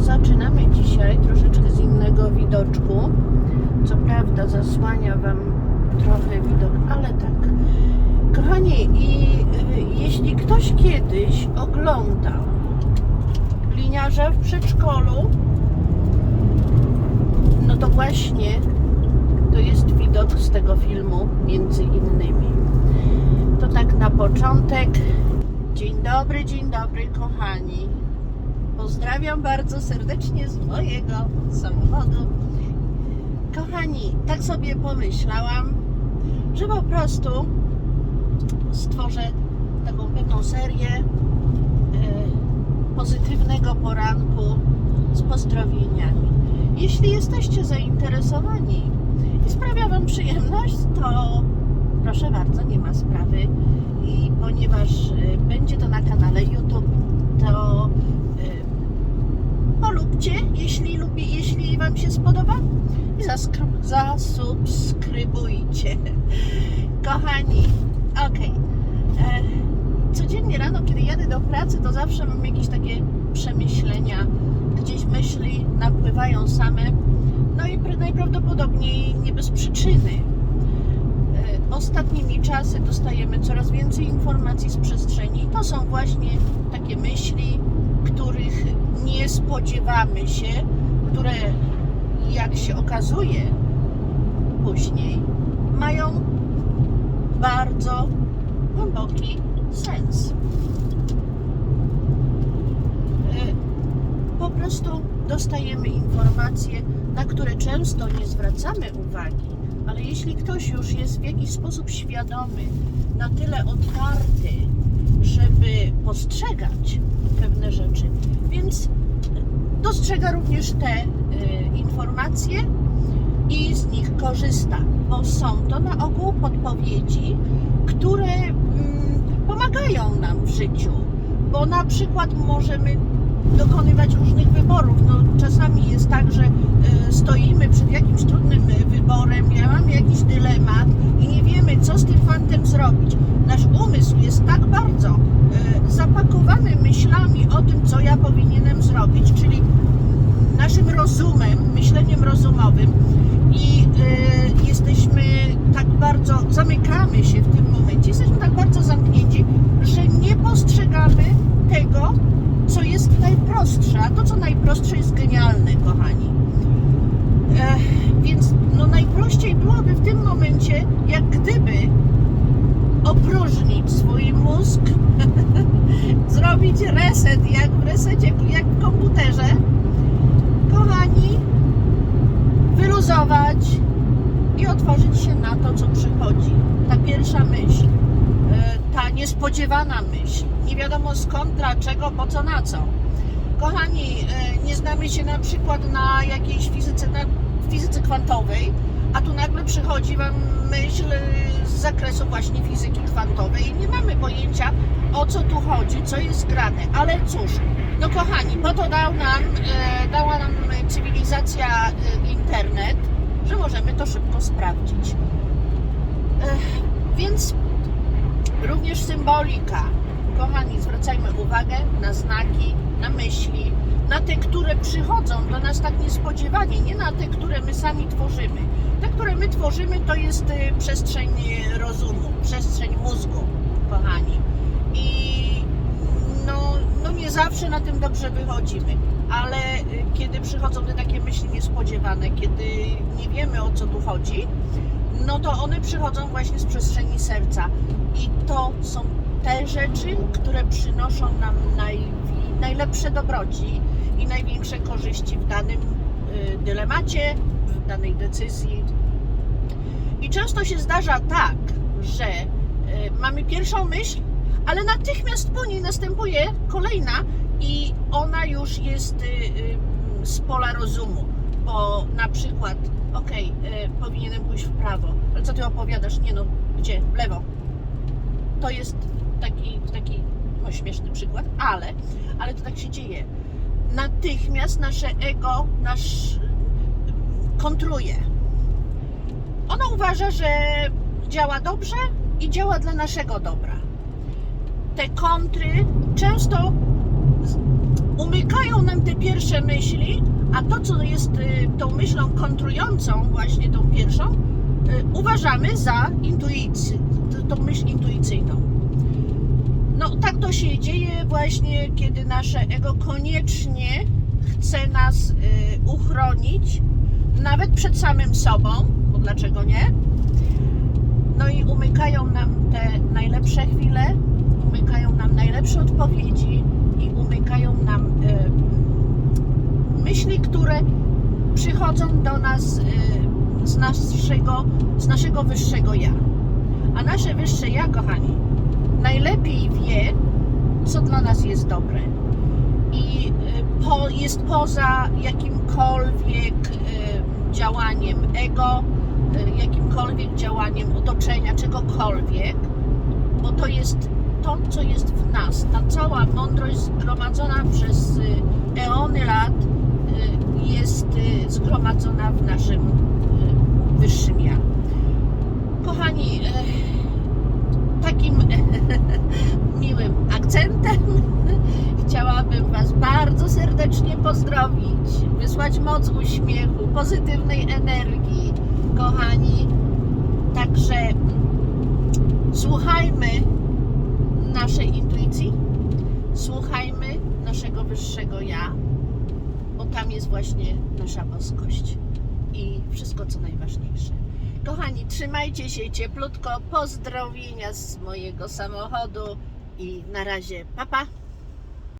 Zaczynamy dzisiaj troszeczkę z innego widoczku. Co prawda zasłania Wam trochę widok, ale tak. Kochani, i y, jeśli ktoś kiedyś oglądał liniarza w przedszkolu, no to właśnie to jest widok z tego filmu między innymi. To tak na początek. Dzień dobry, dzień dobry kochani. Pozdrawiam bardzo serdecznie z mojego samochodu. Kochani, tak sobie pomyślałam, że po prostu stworzę taką pewną serię e, pozytywnego poranku z pozdrowieniami. Jeśli jesteście zainteresowani i sprawia Wam przyjemność, to proszę bardzo, nie ma sprawy. I ponieważ e, będzie to na kanale YouTube, to polubcie, jeśli lubi, jeśli Wam się spodoba i zasubskrybujcie. Kochani, okej. E, Codziennie rano, kiedy jadę do pracy, to zawsze mam jakieś takie przemyślenia, gdzieś myśli napływają same, no i pr- najprawdopodobniej nie bez przyczyny. E, Ostatnimi czasy dostajemy coraz więcej informacji z przestrzeni. To są właśnie takie myśli, których nie spodziewamy się, które jak się okazuje później mają bardzo głęboki sens. E, Po prostu dostajemy informacje, na które często nie zwracamy uwagi, ale jeśli ktoś już jest w jakiś sposób świadomy, na tyle otwarty, żeby postrzegać pewne rzeczy, więc dostrzega również te y, informacje i z nich korzysta, bo są to na ogół podpowiedzi, które mm, pomagają nam w życiu, bo na przykład możemy dokonywać różnych wyborów. No, czasami jest tak, że y, stoimy przed jakimś trudnym y, wyborem, ja mam jakiś dylemat i nie wiemy, co z tym fantem zrobić. Nasz umysł jest tak bardzo y, zapakowany myślami o tym, co ja powinienem zrobić, czyli naszym rozumem, myśleniem rozumowym i y, jesteśmy tak bardzo, zamykamy się w tym momencie, jesteśmy tak bardzo zamknięci, że nie postrzegamy tego, co jest najprostsze, a to, co najprostsze jest genialne, kochani. Ech, więc no najprościej byłoby w tym momencie, jak gdyby opróżnić swój mózg, zrobić reset, jak w resecie, jak w komputerze, kochani, wyluzować i otworzyć się na to, co przychodzi. Ta pierwsza myśl, e, ta niespodziewana myśl, nie wiadomo skąd, dlaczego, po co, na co. Kochani, e, nie znamy się na przykład na jakiejś fizyce, na fizyce kwantowej, a tu nagle przychodzi Wam myśl z zakresu właśnie fizyki kwantowej i nie mamy pojęcia o co tu chodzi, co jest grane, ale cóż, no kochani, po to dał nam, e, dała nam cywilizacja e, internet, że możemy to szybko sprawdzić. Ech, więc również symbolika. Kochani, zwracajmy uwagę na znaki, na myśli, na te, które przychodzą do nas tak niespodziewanie, nie na te, które my sami tworzymy. Te, które my tworzymy, to jest y, przestrzeń y, rozumu, przestrzeń mózgu, kochani. I no, no nie zawsze na tym dobrze wychodzimy, ale y, kiedy przychodzą te takie myśli niespodziewane, kiedy nie wiemy o co tu chodzi, no to one przychodzą właśnie z przestrzeni serca. I to są te rzeczy, które przynoszą nam naj, najlepsze dobroci i największe korzyści w danym y, dylemacie, w danej decyzji. I często się zdarza tak, że y, mamy pierwszą myśl, ale natychmiast po niej następuje kolejna i ona już jest y, z pola rozumu, bo na przykład, okej, y, powinienem pójść w prawo, ale co ty opowiadasz? Nie no, gdzie? W lewo. To jest taki, taki no, śmieszny przykład, ale, ale to tak się dzieje. Natychmiast nasze ego nasz kontruje. Ono uważa, że działa dobrze i działa dla naszego dobra. Te kontry często umykają nam te pierwsze myśli, a to, co jest y, tą myślą kontrującą, właśnie tą pierwszą, y, uważamy za intuicję, tą myśl intuicyjną. Tak to się dzieje właśnie, kiedy nasze ego koniecznie chce nas y, uchronić, nawet przed samym sobą, bo dlaczego nie? No i umykają nam te najlepsze chwile, umykają nam najlepsze odpowiedzi i umykają nam y, myśli, które przychodzą do nas y, z, naszego, z naszego wyższego ja. A nasze wyższe ja, kochani, co dla nas jest dobre. I y, po, jest poza jakimkolwiek y, działaniem ego, y, jakimkolwiek działaniem otoczenia, czegokolwiek, bo to jest to, co jest w nas. Ta cała mądrość zgromadzona przez eony lat jest zgromadzona w naszym wyższym ja. Kochani, y, takim miłym akcentem chciałabym Was bardzo serdecznie pozdrowić, wysłać moc uśmiechu, pozytywnej energii, kochani. Także słuchajmy naszej intuicji, słuchajmy naszego wyższego ja, bo tam jest właśnie nasza boskość i wszystko co najważniejsze. Kochani, trzymajcie się cieplutko, pozdrowienia z mojego samochodu i na razie, papa. Pa.